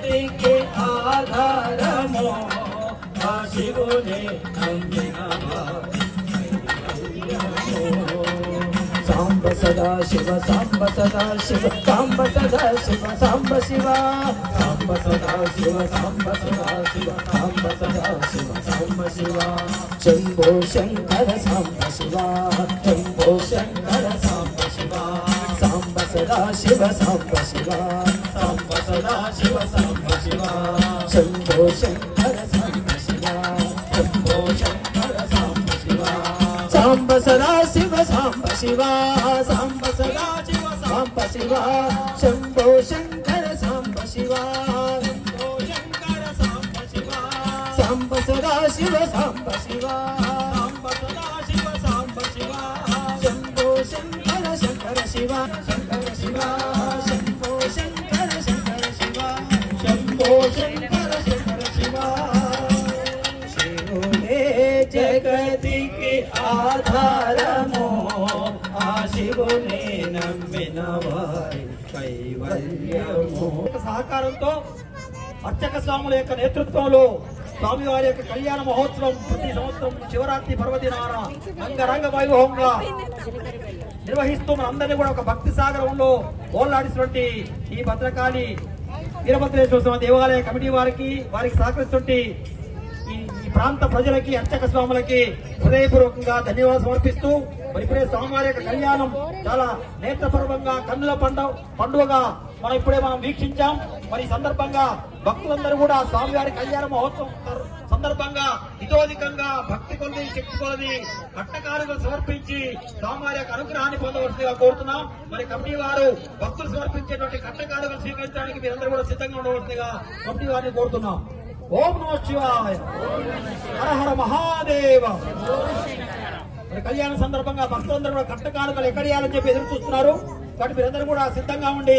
జగతికి ఆధారము ఆ శివుని సాంబ సదా శివ సాంబ సదా శివ సాంబ సదా శివ సాంబ శివ సాంబ సదా శివ సాంబ సదా శివ సాంబ సదా శివ సాంబ శివ శంభో శంకర సాంబ శివ శంభో శంకర సాంబ శివ సదా శివ సాంబ శివ సాంబ సదా శివ సాంబ శివ శంభో శంకర సాంబ శివ శంభో శంకర సాంబ శివ సాంబ సదా శివ సాంబ శివ సాంబ సదా శివ సాంబ శివ శంభో శంకర సాంబ శివ శంభో శంకర సాంబ శివ సాంబ సదా శివ సాంబ శివ ఆధారము ఆ శివుని నమ్మిన వారి కైవల్యము సహకారంతో అర్చక స్వాముల యొక్క నేతృత్వంలో స్వామివారి యొక్క కళ్యాణ మహోత్సవం ప్రతి సంవత్సరం శివరాత్రి పర్వదినాన అంగరంగ వైభవంగా నిర్వహిస్తూ మనందరినీ కూడా ఒక భక్తి సాగరంలో ఓల్లాడిసినటువంటి ఈ భద్రకాళి వీరభద్రేశ్వర స్వామి దేవాలయ కమిటీ వారికి వారికి సహకరిస్తుంటే ఈ ఈ ప్రాంత ప్రజలకి అర్చక స్వాములకి హృదయపూర్వకంగా ధన్యవాదాలు సమర్పిస్తూ మరి ఇప్పుడే స్వామివారి యొక్క కళ్యాణం చాలా నేత్రపూర్వంగా కన్నుల పండుగ పండుగగా మనం ఇప్పుడే మనం వీక్షించాం. మరి సందర్భంగా భక్తులందరూ కూడా స్వామివారి కళ్యాణ మహోత్సవం సందర్భంగా ఇతోధికంగా భక్తి కొలది శక్తి కొలది సమర్పించి స్వామివారి యొక్క అనుగ్రహాన్ని పొందవలసిందిగా కోరుతున్నాం. మరి కమిటీ వారు భక్తులు సమర్పించేటువంటి కట్టకారులు స్వీకరించడానికి మీరందరూ కూడా సిద్ధంగా ఉండవలసిందిగా కమిటీ వారిని కోరుతున్నాం. ఓం నమో శివాయ. హర హర మహాదేవ. మరి కళ్యాణ సందర్భంగా భక్తులందరూ కూడా కట్ట కానుకలు ఎక్కడేయాలని చెప్పి ఎదురు చూస్తున్నారు. కాబట్టి మీరందరూ కూడా సిద్ధంగా ఉండి